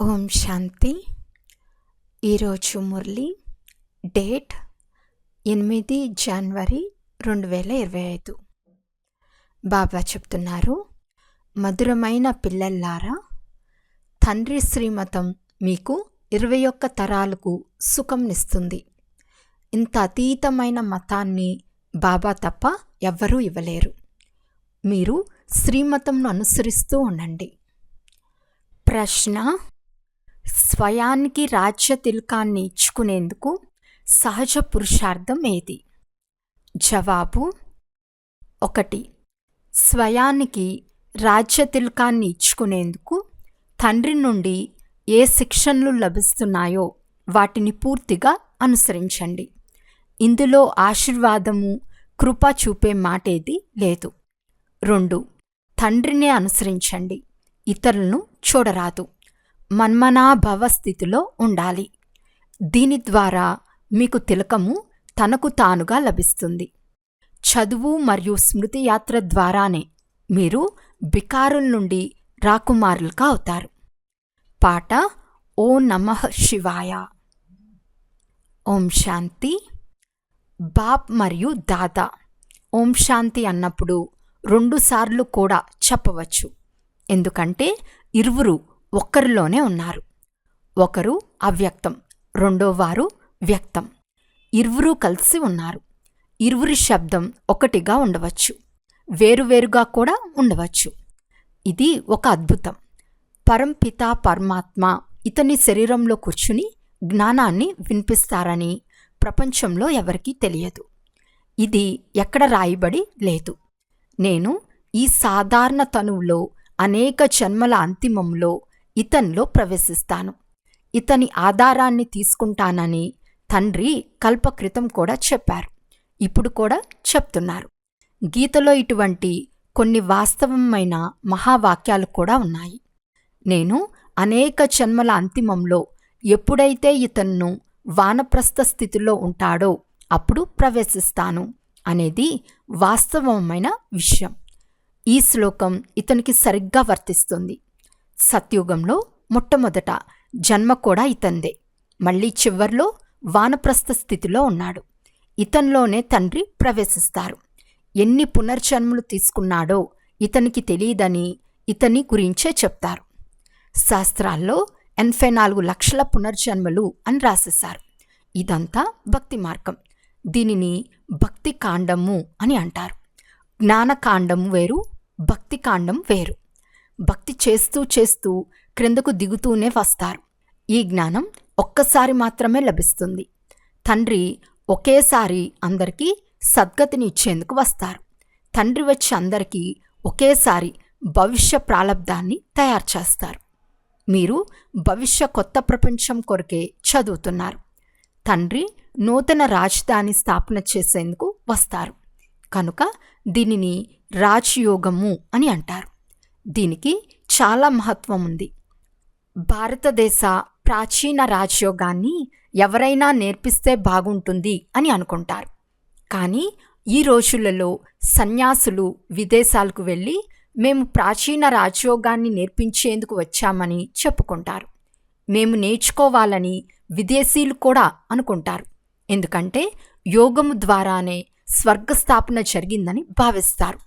ఓం శాంతి. ఈరోజు మురళి డేట్ ఎనిమిది జనవరి రెండు వేల ఇరవై ఐదు. బాబా చెప్తున్నారు మధురమైన పిల్లల్లారా తండ్రి శ్రీమతం మీకు ఇరవై ఒక్క తరాలకు సుఖంనిస్తుంది ఇంత అతీతమైన మతాన్ని బాబా తప్ప ఎవ్వరూ ఇవ్వలేరు. మీరు శ్రీమతంను అనుసరిస్తూ ఉండండి. ప్రశ్న స్వయానికి రాజ్య తిలకాన్ని ఇచ్చుకునేందుకు సహజ పురుషార్థం ఏది? జవాబు ఒకటి. స్వయానికి రాజ్య తిలకాన్ని ఇచ్చుకునేందుకు తండ్రి నుండి ఏ శిక్షణలు లభిస్తున్నాయో వాటిని పూర్తిగా అనుసరించండి. ఇందులో ఆశీర్వాదము కృప చూపే మాటేది లేదు. రెండు. తండ్రినే అనుసరించండి. ఇతరులను చూడరాదు. మన్మనాభవ స్థితిలో ఉండాలి. దీని ద్వారా మీకు తిలకము తనకు తానుగా లభిస్తుంది. చదువు మరియు స్మృతి యాత్ర ద్వారానే మీరు బికారుల నుండి రాకుమారులుగా అవుతారు. పాట ఓ నమః శివాయ. ఓం శాంతి. బాప్ మరియు దాదా. ఓం శాంతి అన్నప్పుడు రెండుసార్లు కూడా చెప్పవచ్చు. ఎందుకంటే ఇరువురు ఒక్కరిలోనే ఉన్నారు. ఒకరు అవ్యక్తం రెండోవారు వ్యక్తం. ఇరువురు కలిసి ఉన్నారు. ఇరువురి శబ్దం ఒకటిగా ఉండవచ్చు. వేరువేరుగా కూడా ఉండవచ్చు. ఇది ఒక అద్భుతం. పరంపిత పరమాత్మ ఇతని శరీరంలో కూర్చుని జ్ఞానాన్ని వినిపిస్తారని ప్రపంచంలో ఎవరికీ తెలియదు. ఇది ఎక్కడ రాయబడి లేదు. నేను ఈ సాధారణ తనువులో అనేక జన్మల అంతిమంలో ఇతనిలో ప్రవేశిస్తాను. ఇతని ఆధారాన్ని తీసుకుంటానని తండ్రి కల్పకృతం కూడా చెప్పారు. ఇప్పుడు కూడా చెప్తున్నారు. గీతలో ఇటువంటి కొన్ని వాస్తవమైన మహావాక్యాలు కూడా ఉన్నాయి. నేను అనేక జన్మల అంతిమంలో ఎప్పుడైతే ఇతన్ను వానప్రస్థ స్థితిలో ఉంటాడో అప్పుడు ప్రవేశిస్తాను అనేది వాస్తవమైన విషయం. ఈ శ్లోకం ఇతనికి సరిగ్గా వర్తిస్తుంది. సత్యుగంలో మొట్టమొదట జన్మ కూడా ఇతందే. మళ్ళీ చివర్లో వానప్రస్థ స్థితిలో ఉన్నాడు. ఇతనిలోనే తండ్రి ప్రవేశిస్తారు. ఎన్ని పునర్జన్మలు తీసుకున్నాడో ఇతనికి తెలియదని ఇతని గురించే చెప్తారు. శాస్త్రాల్లో ఎనభై నాలుగు లక్షల పునర్జన్మలు అని రాసేశారు. ఇదంతా భక్తి మార్గం. దీనిని భక్తి కాండము అని అంటారు. జ్ఞానకాండం వేరు భక్తి కాండం వేరు. భక్తి చేస్తూ చేస్తూ క్రిందకు దిగుతూనే వస్తారు. ఈ జ్ఞానం ఒక్కసారి మాత్రమే లభిస్తుంది. తండ్రి ఒకేసారి అందరికీ సద్గతిని ఇచ్చేందుకు వస్తారు. తండ్రి వచ్చి అందరికీ ఒకేసారి భవిష్య ప్రాలబ్ధాన్ని తయారు చేస్తారు. మీరు భవిష్య కొత్త ప్రపంచం కొరకే చదువుతున్నారు. తండ్రి నూతన రాజధాని స్థాపన చేసేందుకు వస్తారు. కనుక దీనిని రాజయోగము అని అంటారు. దీనికి చాలా మహత్వం ఉంది. భారతదేశ ప్రాచీన రాజయోగాన్ని ఎవరైనా నేర్పిస్తే బాగుంటుంది అని అనుకుంటారు. కానీ ఈ రోజులలో సన్యాసులు విదేశాలకు వెళ్ళి మేము ప్రాచీన రాజయోగాన్ని నేర్పించేందుకు వచ్చామని చెప్పుకుంటారు. మేము నేర్చుకోవాలని విదేశీయులు కూడా అనుకుంటారు. ఎందుకంటే యోగము ద్వారానే స్వర్గస్థాపన జరిగిందని భావిస్తారు.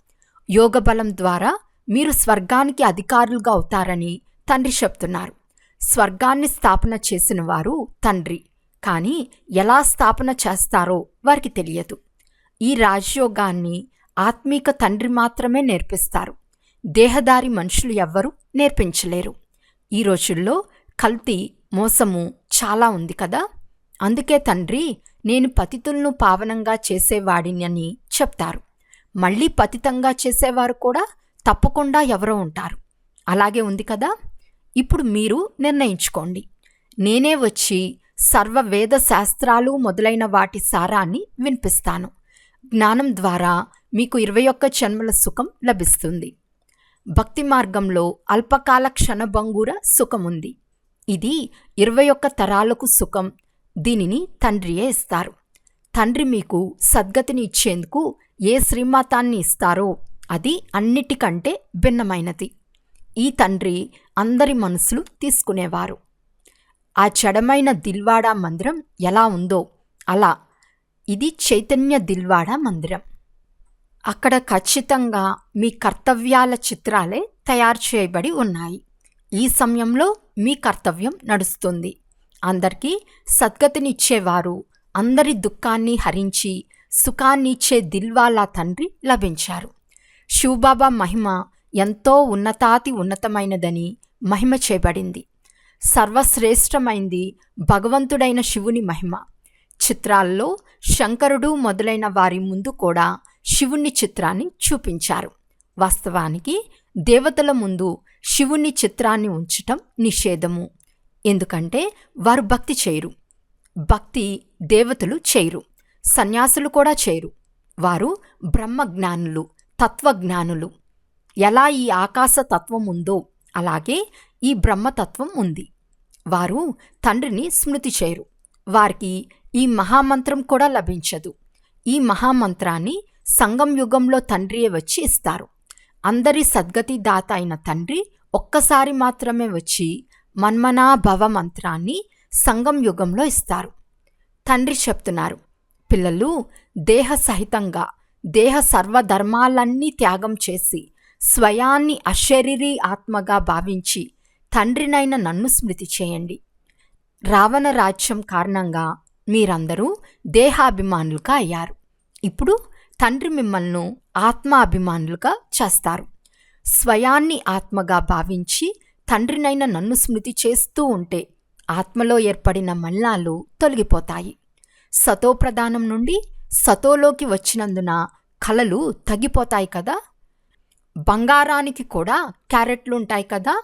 యోగ బలం ద్వారా మీరు స్వర్గానికి అధికారులుగా అవుతారని తండ్రి చెప్తున్నారు. స్వర్గాన్ని స్థాపన చేసిన వారు తండ్రి. కానీ ఎలా స్థాపన చేస్తారో వారికి తెలియదు. ఈ రాజయోగాన్ని ఆత్మీక తండ్రి మాత్రమే నేర్పిస్తారు. దేహదారి మనుషులు ఎవ్వరూ నేర్పించలేరు. ఈ రోజుల్లో కల్తీ మోసము చాలా ఉంది కదా? అందుకే తండ్రి నేను పతితులను పావనంగా చేసేవాడిని అని చెప్తారు. మళ్ళీ పతితంగా చేసేవారు కూడా తప్పకుండా ఎవరో ఉంటారు. అలాగే ఉంది కదా? ఇప్పుడు మీరు నిర్ణయించుకోండి. నేనే వచ్చి సర్వ వేద శాస్త్రాలు మొదలైన వాటి సారాన్ని వినిపిస్తాను. జ్ఞానం ద్వారా మీకు ఇరవై ఒక్క జన్మల సుఖం లభిస్తుంది. భక్తి మార్గంలో అల్పకాల క్షణభంగుర సుఖముంది. ఇది ఇరవై ఒక్క తరాలకు సుఖం దీనిని తండ్రియే ఇస్తారు. తండ్రి మీకు సద్గతిని ఇచ్చేందుకు ఏ శ్రీమాతాన్ని ఇస్తారో అది అన్నిటికంటే భిన్నమైనది. ఈ తండ్రి అందరి మనసులు తీసుకునేవారు. ఆ చెడమైన దిల్వాడా మందిరం ఎలా ఉందో అలా. ఇది చైతన్య దిల్వాడా మందిరం. అక్కడ ఖచ్చితంగా మీ కర్తవ్యాల చిత్రాలే తయారు చేయబడి ఉన్నాయి. ఈ సమయంలో మీ కర్తవ్యం నడుస్తుంది. అందరికీ సద్గతినిచ్చేవారు అందరి దుఃఖాన్ని హరించి సుఖాన్నిచ్చే దిల్వాలా తండ్రి లభించారు. శివబాబా మహిమ ఎంతో ఉన్నతాతి ఉన్నతమైనదని మహిమ చేయబడింది. సర్వశ్రేష్టమైంది భగవంతుడైన శివుని మహిమ. చిత్రాల్లో శంకరుడు మొదలైన వారి ముందు కూడా శివుని చిత్రాన్ని చూపించారు. వాస్తవానికి దేవతల ముందు శివుని చిత్రాన్ని ఉంచటం నిషేధము. ఎందుకంటే వారు భక్తి చేయరు. భక్తి దేవతలు చేయరు. సన్యాసులు కూడా చేయరు. వారు బ్రహ్మజ్ఞానులు. తత్వజ్ఞానులు. ఎలా ఈ ఆకాశ తత్వం ఉందో అలాగే ఈ బ్రహ్మతత్వం ఉంది. వారు తండ్రిని స్మృతి చేయరు. వారికి ఈ మహామంత్రం కూడా లభించదు. ఈ మహామంత్రాన్ని సంగం యుగంలో తండ్రియే వచ్చి ఇస్తారు. అందరి సద్గతి దాత అయిన తండ్రి ఒక్కసారి మాత్రమే వచ్చి మన్మనా భవ మంత్రాన్ని సంగం యుగంలో ఇస్తారు. తండ్రి చెప్తున్నారు పిల్లలు దేహ సహితంగా దేహ సర్వధర్మాలన్నీ త్యాగం చేసి స్వయాన్ని అశరీరీ ఆత్మగా భావించి తండ్రినైన నన్ను స్మృతి చేయండి. రావణ రాజ్యం కారణంగా మీరందరూ దేహాభిమానులుగా అయ్యారు. ఇప్పుడు తండ్రి మిమ్మల్ని ఆత్మాభిమానులుగా చేస్తారు. స్వయాన్ని ఆత్మగా భావించి తండ్రినైన నన్ను స్మృతి చేస్తూ ఉంటే ఆత్మలో ఏర్పడిన మల్లాలు తొలగిపోతాయి. సతోప్రధానం నుండి సతోలోకి వచ్చినందున కలలు తగ్గిపోతాయి కదా? బంగారానికి కూడా క్యారెట్లు ఉంటాయి కదా?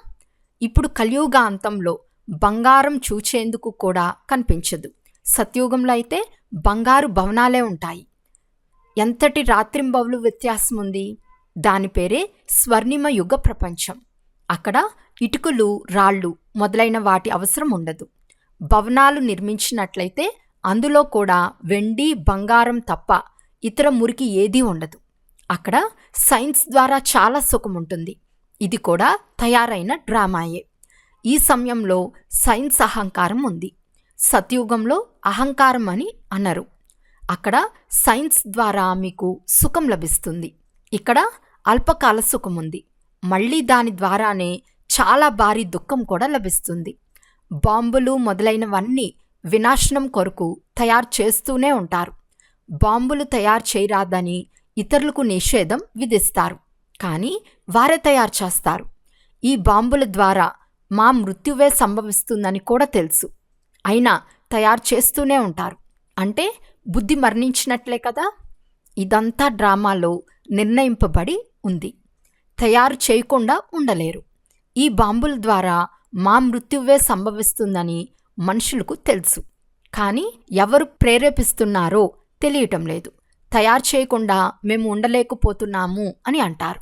ఇప్పుడు కలియుగ అంతంలో బంగారం చూచేందుకు కూడా కనిపించదు. సత్యుగంలో అయితే బంగారు భవనాలే ఉంటాయి. ఎంతటి రాత్రింబవులు వ్యత్యాసం ఉంది దాని పేరే స్వర్ణిమ యుగ ప్రపంచం. అక్కడ ఇటుకలు రాళ్ళు మొదలైన వాటి అవసరం ఉండదు భవనాలు నిర్మించినట్లయితే అందులో కూడా వెండి బంగారం తప్ప ఇతర మురికి ఏదీ ఉండదు. అక్కడ సైన్స్ ద్వారా చాలా సుఖం ఉంటుంది. ఇది కూడా తయారైన డ్రామాయే. ఈ సమయంలో సైన్స్ అహంకారం ఉంది. సత్యుగంలో అహంకారం అని అనరు. అక్కడ సైన్స్ ద్వారా మీకు సుఖం లభిస్తుంది. ఇక్కడ అల్పకాల సుఖం ఉంది. మళ్ళీ దాని ద్వారానే చాలా భారీ దుఃఖం కూడా లభిస్తుంది. బాంబులు మొదలైనవన్నీ వినాశనం కొరకు తయారు చేస్తూనే ఉంటారు. బాంబులు తయారు చేయరాదని ఇతరులకు నిషేధం విధిస్తారు. కానీ వారే తయారు చేస్తారు. ఈ బాంబుల ద్వారా మా మృత్యువే సంభవిస్తుందని కూడా తెలుసు. అయినా తయారు చేస్తూనే ఉంటారు. అంటే బుద్ధి మరణించినట్లే కదా? ఇదంతా డ్రామాలో నిర్ణయింపబడి ఉంది. తయారు చేయకుండా ఉండలేరు. ఈ బాంబుల ద్వారా మా మృత్యువే సంభవిస్తుందని మనుషులకు తెలుసు. కానీ ఎవరు ప్రేరేపిస్తున్నారో తెలియటం లేదు. తయారు చేయకుండా మేము ఉండలేకపోతున్నాము అని అంటారు.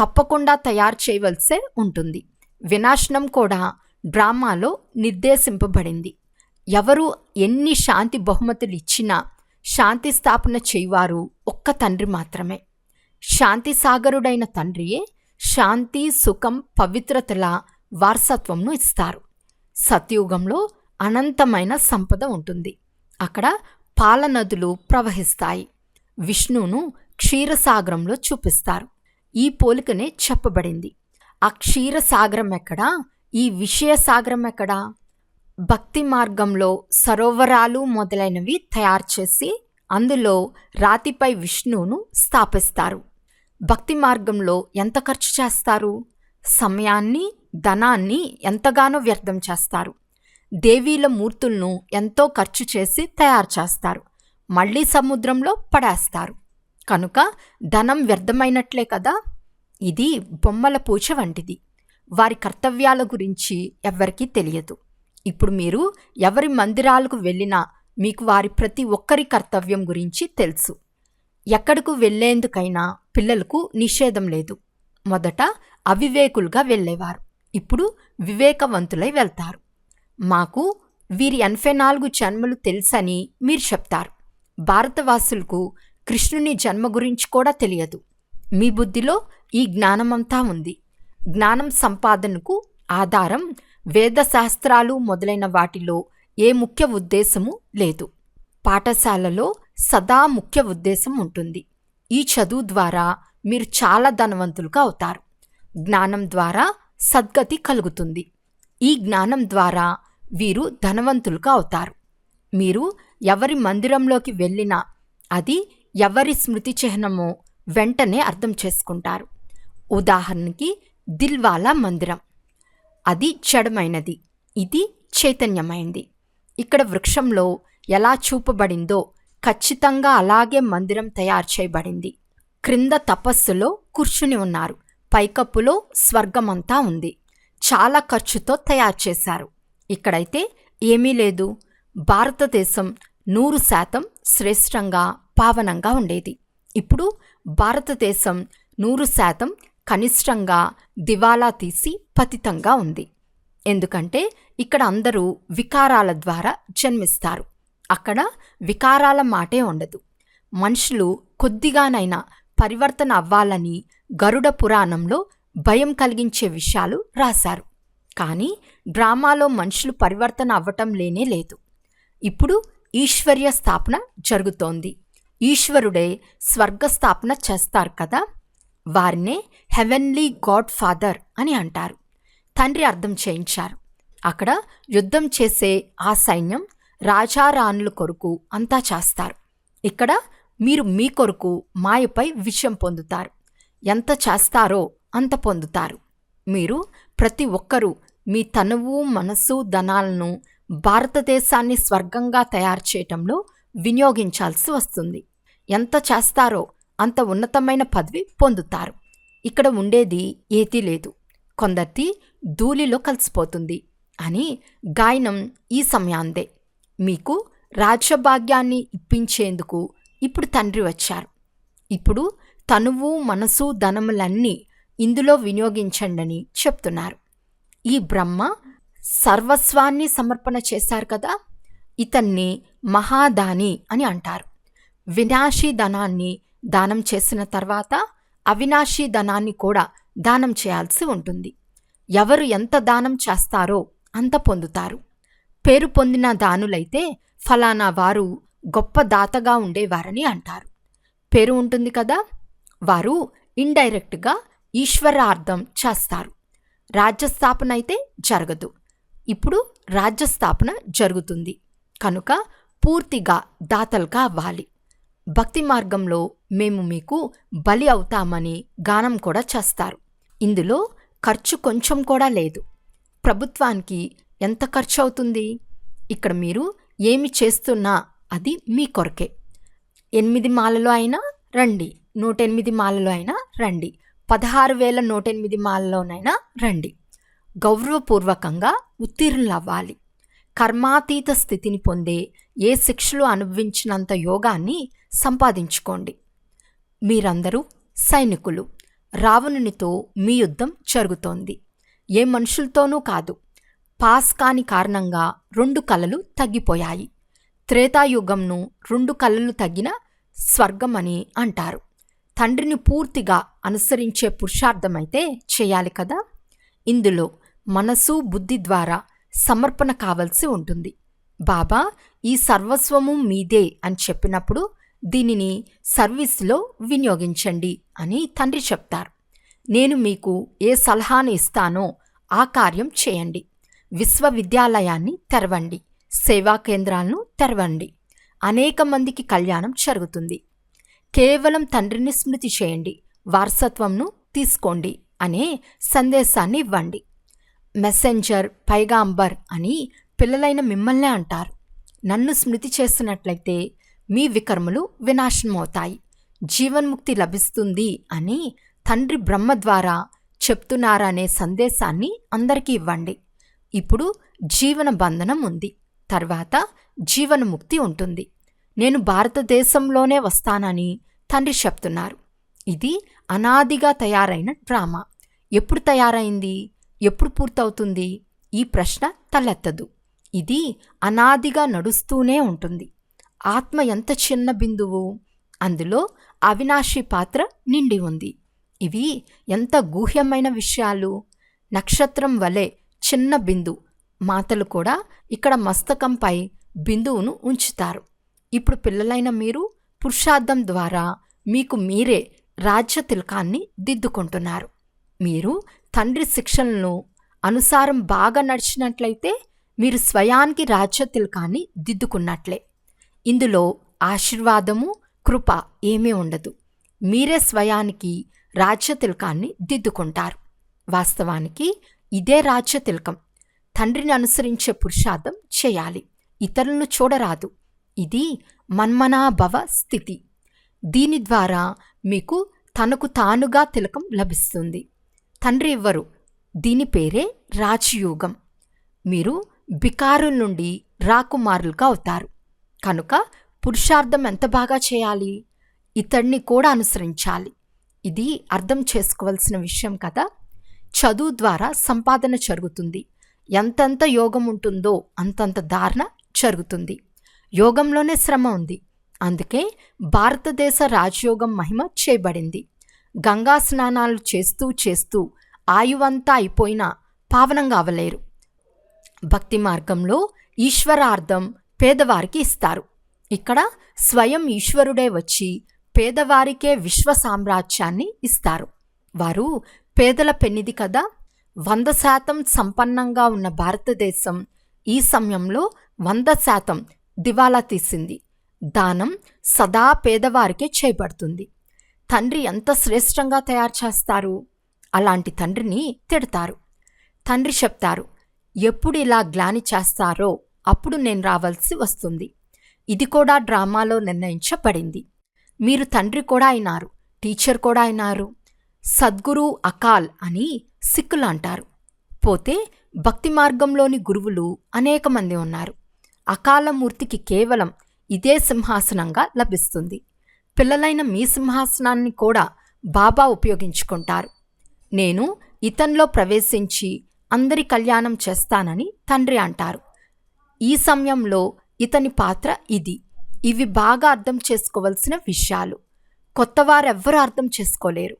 తప్పకుండా తయారు చేయవలసే ఉంటుంది. వినాశనం కూడా డ్రామాలో నిర్దేశింపబడింది. ఎవరు ఎన్ని శాంతి బహుమతులు ఇచ్చినా శాంతి స్థాపన చేయవారు ఒక్క తండ్రి మాత్రమే. శాంతి సాగరుడైన తండ్రియే శాంతి సుఖం పవిత్రతల వారసత్వంను ఇస్తారు. సత్యుగంలో అనంతమైన సంపద ఉంటుంది. అక్కడ పాలనదులు ప్రవహిస్తాయి. విష్ణువును క్షీరసాగరంలో చూపిస్తారు. ఈ పోలికనే చెప్పబడింది. ఆ క్షీరసాగరం ఎక్కడా? ఈ విషయ సాగరం ఎక్కడా? భక్తి మార్గంలో సరోవరాలు మొదలైనవి తయారు చేసి అందులో రాతిపై విష్ణువును స్థాపిస్తారు. భక్తి మార్గంలో ఎంత ఖర్చు చేస్తారు? సమయాన్ని ధనాన్ని ఎంతగానో వ్యర్థం చేస్తారు. దేవీల మూర్తులను ఎంతో ఖర్చు చేసి తయారు చేస్తారు. మళ్ళీ సముద్రంలో పడేస్తారు. కనుక ధనం వ్యర్థమైనట్లే కదా? ఇది బొమ్మల పూచ వంటిది. వారి కర్తవ్యాల గురించి ఎవ్వరికీ తెలియదు. ఇప్పుడు మీరు ఎవరి మందిరాలకు వెళ్ళినా మీకు వారి ప్రతి ఒక్కరి కర్తవ్యం గురించి తెలుసు. ఎక్కడకు వెళ్ళేందుకైనా పిల్లలకు నిషేధం లేదు. మొదట అవివేకులుగా వెళ్ళేవారు. ఇప్పుడు వివేకవంతులై వెళ్తారు. మాకు వీరి ఎనభై నాలుగు జన్మలు తెలుసని మీరు చెప్తారు. భారతవాసులకు కృష్ణుని జన్మ గురించి కూడా తెలియదు. మీ బుద్ధిలో ఈ జ్ఞానమంతా ఉంది. జ్ఞానం సంపాదనకు ఆధారం వేదశాస్త్రాలు మొదలైన వాటిలో ఏ ముఖ్య ఉద్దేశము లేదు. పాఠశాలలో సదా ముఖ్య ఉద్దేశం ఉంటుంది. ఈ చదువు ద్వారా మీరు చాలా ధనవంతులుగా అవుతారు. జ్ఞానం ద్వారా సద్గతి కలుగుతుంది. ఈ జ్ఞానం ద్వారా వీరు ధనవంతులుగా అవుతారు. మీరు ఎవరి మందిరంలోకి వెళ్ళినా అది ఎవరి స్మృతి చిహ్నమో వెంటనే అర్థం చేసుకుంటారు. ఉదాహరణకి దిల్వాలా మందిరం. అది చెడమైనది. ఇది చైతన్యమైంది. ఇక్కడ వృక్షంలో ఎలా చూపబడిందో ఖచ్చితంగా అలాగే మందిరం తయారు చేయబడింది. క్రింద తపస్సులో కూర్చుని ఉన్నారు. పైకప్పులో స్వర్గమంతా ఉంది. చాలా ఖర్చుతో తయారు చేశారు. ఇక్కడైతే ఏమీ లేదు. భారతదేశం నూరు శాతం శ్రేష్టంగా పావనంగా ఉండేది. ఇప్పుడు భారతదేశం నూరు శాతం కనిష్టంగా దివాలా తీసి పతితంగా ఉంది. ఎందుకంటే ఇక్కడ అందరూ వికారాల ద్వారా జన్మిస్తారు. అక్కడ వికారాల మాటే ఉండదు. మనుషులు కొద్దిగానైనా పరివర్తన అవ్వాలని గరుడ పురాణంలో భయం కలిగించే విషయాలు రాశారు. కానీ డ్రామాలో మనుషులు పరివర్తన అవ్వటం లేనే లేదు. ఇప్పుడు ఈశ్వర్య స్థాపన జరుగుతోంది. ఈశ్వరుడే స్వర్గస్థాపన చేస్తారు కదా? వారినే హెవెన్లీ గాడ్ ఫాదర్ అని అంటారు. తండ్రి అర్థం చేయించారు. అక్కడ యుద్ధం చేసే ఆ సైన్యం రాజారాణుల కొరకు అంతా చేస్తారు. ఇక్కడ మీరు మీ కొరకు మాయపై విషయం పొందుతారు. ఎంత చేస్తారో అంత పొందుతారు. మీరు ప్రతి ఒక్కరూ మీ తనువు మనస్సు ధనాలను భారతదేశాన్ని స్వర్గంగా తయారు చేయటంలో వినియోగించాల్సి వస్తుంది. ఎంత చేస్తారో అంత ఉన్నతమైన పదవి పొందుతారు. ఇక్కడ ఉండేది ఏదీ లేదు. కొందరిది ధూళిలో కలిసిపోతుంది అని గాయనం ఈ సమయాందే. మీకు రాజ్యభాగ్యాన్ని ఇప్పించేందుకు ఇప్పుడు తండ్రి వచ్చారు. ఇప్పుడు తనువు మనసు ధనములన్నీ ఇందులో వినియోగించండని చెప్తున్నారు. ఈ బ్రహ్మ సర్వస్వాన్ని సమర్పణ చేశారు కదా ఇతన్ని మహాదాని అని అంటారు. వినాశీ ధనాన్ని దానం చేసిన తర్వాత అవినాశీ ధనాన్ని కూడా దానం చేయాల్సి ఉంటుంది. ఎవరు ఎంత దానం చేస్తారో అంత పొందుతారు. పేరు పొందిన దానులైతే ఫలానా వారు గొప్ప దాతగా ఉండేవారని అంటారు. పేరు ఉంటుంది కదా వారు ఇండైరెక్ట్గా ఈశ్వరార్థం చేస్తారు. రాజ్యస్థాపన అయితే జరగదు. ఇప్పుడు రాజ్యస్థాపన జరుగుతుంది. కనుక పూర్తిగా దాతలుగా అవ్వాలి. భక్తి మార్గంలో మేము మీకు బలి అవుతామని గానం కూడా చేస్తారు. ఇందులో ఖర్చు కొంచెం కూడా లేదు. ప్రభుత్వానికి ఎంత ఖర్చు అవుతుంది? ఇక్కడ మీరు ఏమి చేస్తున్నా అది మీ కొరకే. ఎనిమిది మాలలో అయినా రండి. నూట ఎనిమిది మాలలో అయినా రండి. పదహారు వేల నూట ఎనిమిది మాలలోనైనా రండి. గౌరవపూర్వకంగా ఉత్తీర్ణులవ్వాలి. కర్మాతీత స్థితిని పొందే ఏ శిక్షలు అనుభవించినంత యోగాన్ని సంపాదించుకోండి. మీరందరూ సైనికులు. రావణునితో మీ యుద్ధం జరుగుతోంది. ఏ మనుషులతోనూ కాదు. పాస్ కాని కారణంగా రెండు కళలు తగ్గిపోయాయి. త్రేతాయుగంను రెండు కళలు తగ్గిన స్వర్గమని అంటారు. తండ్రిని పూర్తిగా అనుసరించే పురుషార్థమైతే చేయాలి కదా? ఇందులో మనసు బుద్ధి ద్వారా సమర్పణ కావలసి ఉంటుంది. బాబా ఈ సర్వస్వము మీదే అని చెప్పినప్పుడు దీనిని సర్వీస్లో వినియోగించండి అని తండ్రి చెప్తారు. నేను మీకు ఏ సలహాను ఇస్తానో ఆ కార్యం చేయండి. విశ్వవిద్యాలయాన్ని తెరవండి. సేవా కేంద్రాలను తెరవండి. అనేక మందికి కళ్యాణం జరుగుతుంది. కేవలం తండ్రిని స్మృతి చేయండి వారసత్వంను తీసుకోండి అనే సందేశాన్ని ఇవ్వండి. మెసెంజర్ పైగాంబర్ అని పిల్లలైన మిమ్మల్నే అంటారు. నన్ను స్మృతి చేస్తున్నట్లయితే మీ వికర్మలు వినాశనమవుతాయి. జీవన్ముక్తి లభిస్తుంది అని తండ్రి బ్రహ్మ ద్వారా చెప్తున్నారనే సందేశాన్ని అందరికీ ఇవ్వండి. ఇప్పుడు జీవన బంధనం ఉంది. తర్వాత జీవనముక్తి ఉంటుంది. నేను భారతదేశంలోనే వస్తానని తండ్రి చెప్తున్నారు. ఇది అనాదిగా తయారైన డ్రామా. ఎప్పుడు తయారైంది? ఎప్పుడు పూర్తవుతుంది? ఈ ప్రశ్న తలెత్తదు. ఇది అనాదిగా నడుస్తూనే ఉంటుంది. ఆత్మ ఎంత చిన్న బిందువు? అందులో అవినాశి పాత్ర నిండి ఉంది. ఇవి ఎంత గూహ్యమైన విషయాలు? నక్షత్రం వలె చిన్న బిందు. మాతలు కూడా ఇక్కడ మస్తకంపై బిందువును ఉంచుతారు. ఇప్పుడు పిల్లలైన మీరు పురుషార్థం ద్వారా మీకు మీరే రాజ్య తిలకాన్ని దిద్దుకుంటున్నారు. మీరు తండ్రి శిక్షలను అనుసారం బాగా నడిచినట్లయితే మీరు స్వయానికి రాజ్య తిలకాన్ని దిద్దుకున్నట్లే. ఇందులో ఆశీర్వాదము కృప ఏమీ ఉండదు. మీరే స్వయానికి రాజ్య తిలకాన్ని దిద్దుకుంటారు. వాస్తవానికి ఇదే రాజ్య తిలకం. తండ్రిని అనుసరించే పురుషార్థం చేయాలి. ఇతరులను చూడరాదు. ఇది మన్మనాభవ స్థితి. దీని ద్వారా మీకు తనకు తానుగా తిలకం లభిస్తుంది. తండ్రి ఇవ్వరు దీని పేరే రాజయోగం. మీరు బికారుల నుండి రాకుమారులుగా అవుతారు. కనుక పురుషార్థం ఎంత బాగా చేయాలి? ఇతడిని కూడా అనుసరించాలి. ఇది అర్థం చేసుకోవాల్సిన విషయం కదా? చదువు ద్వారా సంపాదన జరుగుతుంది. ఎంతెంత యోగం ఉంటుందో అంతంత ధారణ జరుగుతుంది. యోగంలోనే శ్రమ ఉంది. అందుకే భారతదేశ రాజయోగం మహిమ చేయబడింది గంగా స్నానాలు చేస్తూ చేస్తూ ఆయువంతా అయిపోయినా పావనంగా అవ్వలేరు భక్తి మార్గంలో ఈశ్వరార్థం పేదవారికి ఇస్తారు. ఇక్కడ స్వయం ఈశ్వరుడే వచ్చి పేదవారికే విశ్వ సామ్రాజ్యాన్ని ఇస్తారు. వారు పేదల పెన్నిది కదా. వంద శాతం సంపన్నంగా ఉన్న భారతదేశం ఈ సమయంలో వంద శాతం దివాలా తీసింది. దానం సదా పేదవారికే చేయబడుతుంది తండ్రి ఎంత శ్రేష్టంగా తయారు చేస్తారు? అలాంటి తండ్రిని తిడతారు. తండ్రి చెప్తారు ఎప్పుడు ఇలా గ్లాని చేస్తారో అప్పుడు నేను రావాల్సి వస్తుంది. ఇది కూడా డ్రామాలో నిర్ణయించబడింది. మీరు తండ్రి కూడా అయినారు టీచర్ కూడా అయినారు. సద్గురు అకాల్ అని సిక్కులు అంటారు. పోతే భక్తి మార్గంలోని గురువులు అనేక మంది ఉన్నారు. అకాలమూర్తికి కేవలం ఇదే సింహాసనంగా లభిస్తుంది. పిల్లలైన మీ సింహాసనాన్ని కూడా బాబా ఉపయోగించుకుంటారు. నేను ఇతనిలో ప్రవేశించి అందరి కళ్యాణం చేస్తానని తండ్రి అంటారు. ఈ సమయంలో ఇతని పాత్ర ఇది. ఇవి బాగా అర్థం చేసుకోవలసిన విషయాలు. కొత్తవారెవ్వరూ అర్థం చేసుకోలేరు.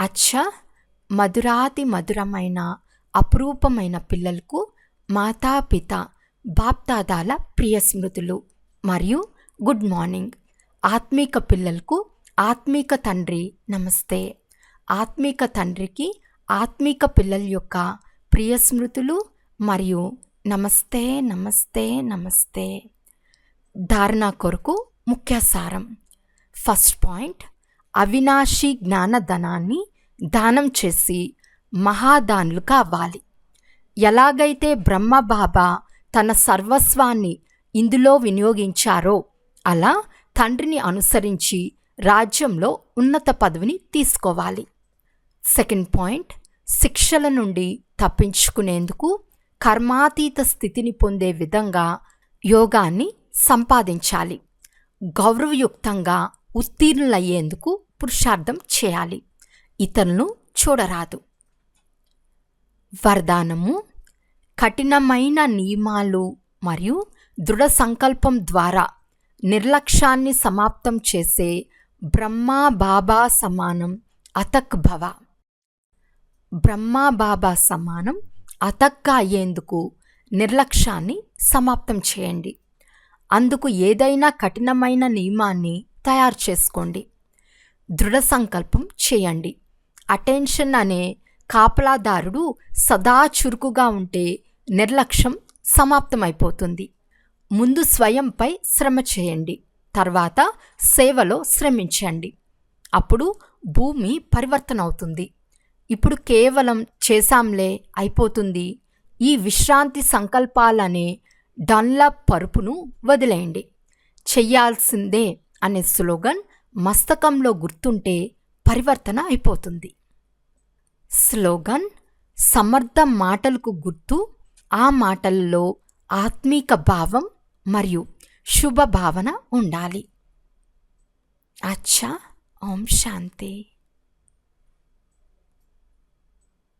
అచ్చా! మధురాతి మధురమైన అపురూపమైన పిల్లలకు మాతాపిత బాప్దాదాల ప్రియ స్మృతులు మరియు గుడ్ మార్నింగ్. ఆత్మీక పిల్లలకు ఆత్మీక తండ్రి నమస్తే. ఆత్మీక తండ్రికి ఆత్మీక పిల్లల యొక్క ప్రియ స్మృతులు మరియు నమస్తే నమస్తే నమస్తే. ధారణ కొరకు ముఖ్య సారం. ఫస్ట్ పాయింట్ అవినాశి జ్ఞానధనాన్ని దానం చేసి మహాదానులు కావాలి. ఎలాగైతే బ్రహ్మ బాబా తన సర్వస్వాన్ని ఇందులో వినియోగించారో అలా తండ్రిని అనుసరించి రాజ్యంలో ఉన్నత పదవిని తీసుకోవాలి. సెకండ్ పాయింట్ శిక్షల నుండి తప్పించుకునేందుకు కర్మాతీత స్థితిని పొందే విధంగా యోగాన్ని సంపాదించాలి. గౌరవయుక్తంగా ఉత్తీర్ణులయ్యేందుకు పురుషార్థం చేయాలి. ఇతరులను చూడరాదు. వరదానము కఠినమైన నియమాలు మరియు దృఢ సంకల్పం ద్వారా నిర్లక్ష్యాన్ని సమాప్తం చేసే బ్రహ్మా బాబా సమానం అతక్ భవ. బ్రహ్మా బాబా సమానం అతక్గా అయ్యేందుకు నిర్లక్ష్యాన్ని సమాప్తం చేయండి. అందుకు ఏదైనా కఠినమైన నియమాన్ని తయారు చేసుకోండి. దృఢ సంకల్పం చేయండి. అటెన్షన్ అనే కాపలాదారుడు సదా చురుకుగా ఉంటే నిర్లక్ష్యం సమాప్తమైపోతుంది. ముందు స్వయంపై శ్రమ చేయండి. తర్వాత సేవలో శ్రమించండి. అప్పుడు భూమి పరివర్తన అవుతుంది ఇప్పుడు కేవలం చేశాంలే అయిపోతుంది. ఈ విశ్రాంతి సంకల్పాలనే డన్ల పరుపును వదిలేయండి. చెయ్యాల్సిందే అనే స్లోగన్ మస్తకంలో గుర్తుంటే పరివర్తన అయిపోతుంది. స్లోగన్ సమర్థ మాటలకు గుర్తు ఆ మాటల్లో ఆత్మీక భావం మరియు శుభ భావన ఉండాలి. అచ్చా ఓం శాంతి.